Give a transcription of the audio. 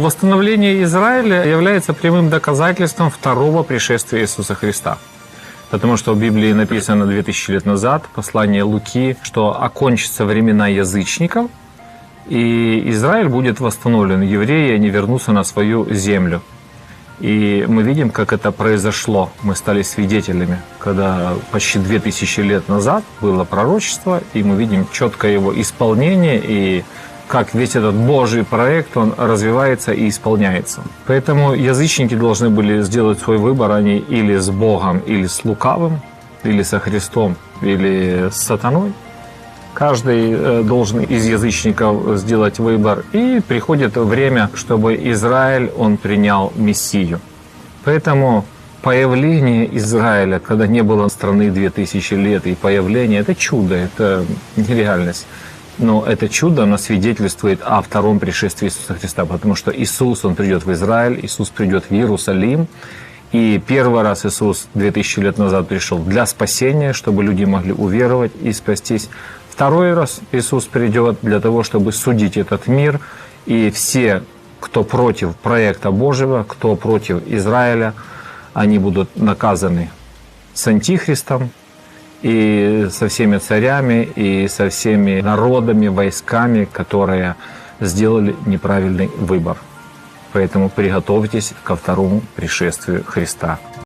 Восстановление Израиля является прямым доказательством второго пришествия Иисуса Христа. Потому что в Библии написано 2000 лет назад, послание Луки, что окончатся времена язычников, и Израиль будет восстановлен, евреи, они вернутся на свою землю. И мы видим, как это произошло. Мы стали свидетелями, когда почти 2000 лет назад было пророчество, и мы видим четкое его исполнение, и как весь этот Божий проект, он развивается и исполняется. Поэтому язычники должны были сделать свой выбор, они или с Богом, или с лукавым, или со Христом, или с сатаной. Каждый э, должен из язычников сделать выбор. И приходит время, чтобы Израиль, он принял Мессию. Поэтому появление Израиля, когда не было страны 2000 лет, и появление – это чудо, это нереальность. Но это чудо, оно свидетельствует о втором пришествии Иисуса Христа, потому что Иисус, Он придет в Израиль, Иисус придет в Иерусалим, и первый раз Иисус 2000 лет назад пришел для спасения, чтобы люди могли уверовать и спастись. Второй раз Иисус придет для того, чтобы судить этот мир, и все, кто против проекта Божьего, кто против Израиля, они будут наказаны с Антихристом, и со всеми царями, и со всеми народами, войсками, которые сделали неправильный выбор. Поэтому приготовьтесь ко второму пришествию Христа.